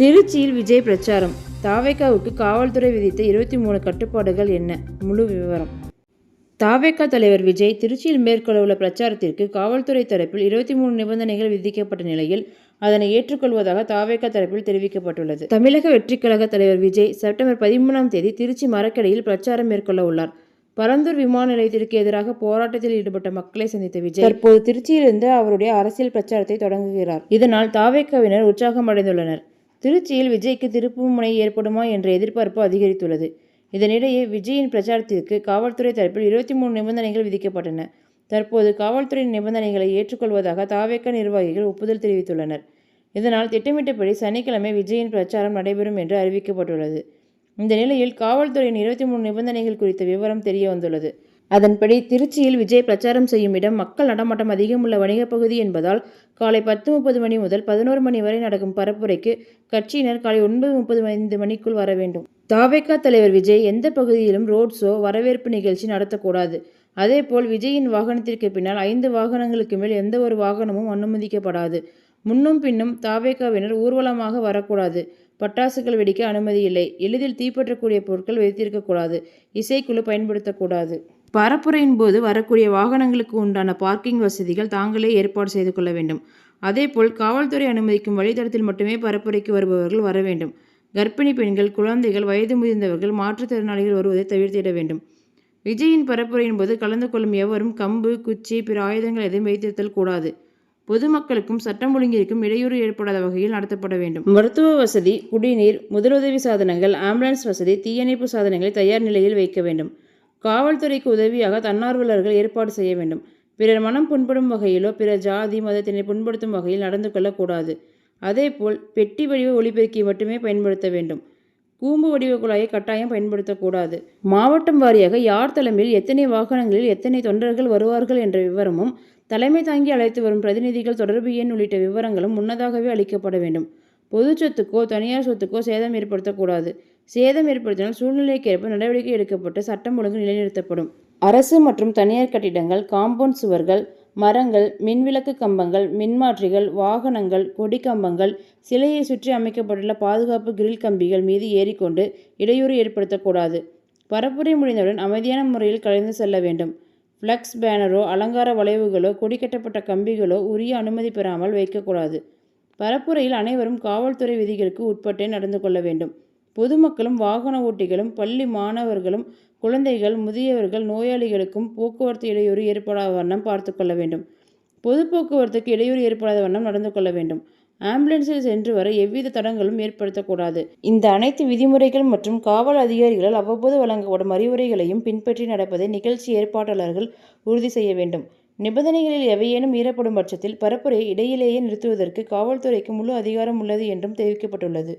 திருச்சியில் விஜய் பிரச்சாரம். தாவேக்காவுக்கு காவல்துறை விதித்த இருபத்தி மூணு கட்டுப்பாடுகள் என்ன? முழு விவரம். தாவேக்கா தலைவர் விஜய் திருச்சியில் மேற்கொள்ளவுள்ள பிரச்சாரத்திற்கு காவல்துறை தரப்பில் இருபத்தி மூணு நிபந்தனைகள் விதிக்கப்பட்ட நிலையில் அதனை ஏற்றுக்கொள்வதாக தாவேகா தரப்பில் தெரிவிக்கப்பட்டுள்ளது. தமிழக வெற்றிக் கழக தலைவர் விஜய் செப்டம்பர் பதிமூணாம் தேதி திருச்சி மரக்கடையில் பிரச்சாரம் மேற்கொள்ள உள்ளார். பரந்தூர் விமான நிலையத்திற்கு எதிராக போராட்டத்தில் ஈடுபட்ட மக்களை சந்தித்த விஜய் தற்போது திருச்சியிலிருந்து அவருடைய அரசியல் பிரச்சாரத்தை தொடங்குகிறார். இதனால் தாவேக்காவினர் உற்சாகம் அடைந்துள்ளனர் திருச்சியில் விஜய்க்கு திருப்புமுனை ஏற்படுமா என்ற எதிர்பார்ப்பு அதிகரித்துள்ளது. இதனிடையே விஜயின் பிரச்சாரத்திற்கு காவல்துறை தரப்பில் இருபத்தி மூணு நிபந்தனைகள் விதிக்கப்பட்டன. தற்போது காவல்துறையின் நிபந்தனைகளை ஏற்றுக்கொள்வதாக தாவேக்க நிர்வாகிகள் ஒப்புதல் தெரிவித்துள்ளனர். இதனால் திட்டமிட்டபடி சனிக்கிழமை விஜயின் பிரச்சாரம் நடைபெறும் என்று அறிவிக்கப்பட்டுள்ளது. இந்த நிலையில் காவல்துறையின் இருபத்தி மூணு நிபந்தனைகள் குறித்த விவரம் தெரிய வந்துள்ளது. அதன்படி திருச்சியில் விஜய் பிரச்சாரம் செய்யும் இடம் மக்கள் நடமாட்டம் அதிகமுள்ள வணிகப் பகுதி என்பதால் காலை பத்து முப்பது மணி முதல் பதினோரு மணி வரை நடக்கும் பரப்புரைக்கு கட்சியினர் காலை ஒன்பது முப்பது ஐந்து மணிக்குள் வர வேண்டும். தாவேகா தலைவர் விஜய் எந்த பகுதியிலும் ரோட் ஷோ வரவேற்பு நிகழ்ச்சி நடத்தக்கூடாது. அதேபோல் விஜயின் வாகனத்திற்கு பின்னால் ஐந்து வாகனங்களுக்கு மேல் எந்த ஒரு வாகனமும் அனுமதிக்கப்படாது. முன்னும் பின்னும் தாவேகாவினர் ஊர்வலமாக வரக்கூடாது. பட்டாசுகள் வெடிக்க அனுமதி இல்லை. எளிதில் தீப்பற்றக்கூடிய பொருட்கள் வைத்திருக்கக்கூடாது. இசைக்குழு பயன்படுத்தக்கூடாது. பரப்புரையின் போது வரக்கூடிய வாகனங்களுக்கு உண்டான பார்க்கிங் வசதிகள் தாங்களே ஏற்பாடு செய்து கொள்ள வேண்டும். அதேபோல் காவல்துறை அனுமதிக்கும் வழித்தடத்தில் மட்டுமே பரப்புரைக்கு வருபவர்கள் வர வேண்டும். கர்ப்பிணி பெண்கள் குழந்தைகள் வயது முதிர்ந்தவர்கள் மாற்றுத்திறனாளிகள் வருவதை தவிர்த்திட வேண்டும். விஜயின் பரப்புரையின் போது கலந்து கொள்ளும் எவரும் கம்பு குச்சி பிற ஆயுதங்கள் எதையும் வைத்திருத்தல் கூடாது. பொதுமக்களுக்கும் சட்டம் ஒழுங்கிற்கும் இடையூறு ஏற்படாத வகையில் நடத்தப்பட வேண்டும். மருத்துவ வசதி குடிநீர் முதலுதவி சாதனங்கள் ஆம்புலன்ஸ் வசதி தீயணைப்பு சாதனங்களை தயார் நிலையில் வைக்க வேண்டும். காவல்துறைக்கு உதவியாக தன்னார்வலர்கள் ஏற்பாடு செய்ய வேண்டும். பிறர் மனம் புண்படும் வகையிலோ பிற ஜாதி மதத்தினை புண்படுத்தும் வகையில் நடந்து கொள்ளக்கூடாது. அதேபோல் பெட்டி வடிவ ஒளிபெருக்கி மட்டுமே பயன்படுத்த வேண்டும். கூம்பு வடிவ குழாயை கட்டாயம் பயன்படுத்தக்கூடாது. மாவட்டம் வாரியாக யார் தலைமையில் எத்தனை வாகனங்களில் எத்தனை தொண்டர்கள் வருவார்கள் என்ற விவரமும் தலைமை தாங்கி அழைத்து வரும் பிரதிநிதிகள் தொடர்பு எண் உள்ளிட்ட விவரங்களும் முன்னதாகவே அளிக்கப்பட வேண்டும். பொது சொத்துக்கோ தனியார் சொத்துக்கோ சேதம் ஏற்படுத்தக்கூடாது. சேதம் ஏற்படுத்தினால் சூழ்நிலைக்கேற்ப நடவடிக்கை எடுக்கப்பட்டு சட்டம் ஒழுங்கு நிலைநிறுத்தப்படும். அரசு மற்றும் தனியார் கட்டிடங்கள் காம்பவுண்ட் சுவர்கள் மரங்கள் மின்விளக்கு கம்பங்கள் மின்மாற்றிகள் வாகனங்கள் கொடி கம்பங்கள் சிலையை சுற்றி அமைக்கப்பட்டுள்ள பாதுகாப்பு கிரில் கம்பிகள் மீது ஏறிக்கொண்டு இடையூறு ஏற்படுத்தக்கூடாது. பரப்புரை முடிந்தவுடன் அமைதியான முறையில் கலைந்து செல்ல வேண்டும். ஃப்ளக்ஸ் பேனரோ அலங்கார வளைவுகளோ கொடி கட்டப்பட்ட கம்பிகளோ உரிய அனுமதி பெறாமல் வைக்கக்கூடாது. பரப்புரையில் அனைவரும் காவல்துறை விதிகளுக்கு உட்பட்டே நடந்து கொள்ள வேண்டும். பொதுமக்களும் வாகன ஓட்டிகளும் பள்ளி மாணவர்களும் குழந்தைகள் முதியவர்கள் நோயாளிகளுக்கும் போக்குவரத்து இடையூறு ஏற்படாத வண்ணம் பார்த்து கொள்ள வேண்டும். பொது போக்குவரத்துக்கு இடையூறு ஏற்படாத வண்ணம் நடந்து கொள்ள வேண்டும். ஆம்புலன்ஸில் சென்று வர எவ்வித தடங்களும் ஏற்படுத்தக்கூடாது. இந்த அனைத்து விதிமுறைகள் மற்றும் காவல் அதிகாரிகளால் அவ்வப்போது வழங்கப்படும் அறிவுரைகளையும் பின்பற்றி நடப்பதை நிகழ்ச்சி ஏற்பாட்டாளர்கள் உறுதி செய்ய வேண்டும். நிபந்தனைகளில் எவையேனும் மீறப்படும் பட்சத்தில் பரப்புரையை இடையிலேயே நிறுத்துவதற்கு காவல்துறைக்கு முழு அதிகாரம் உள்ளது என்றும் தெரிவிக்கப்பட்டுள்ளது.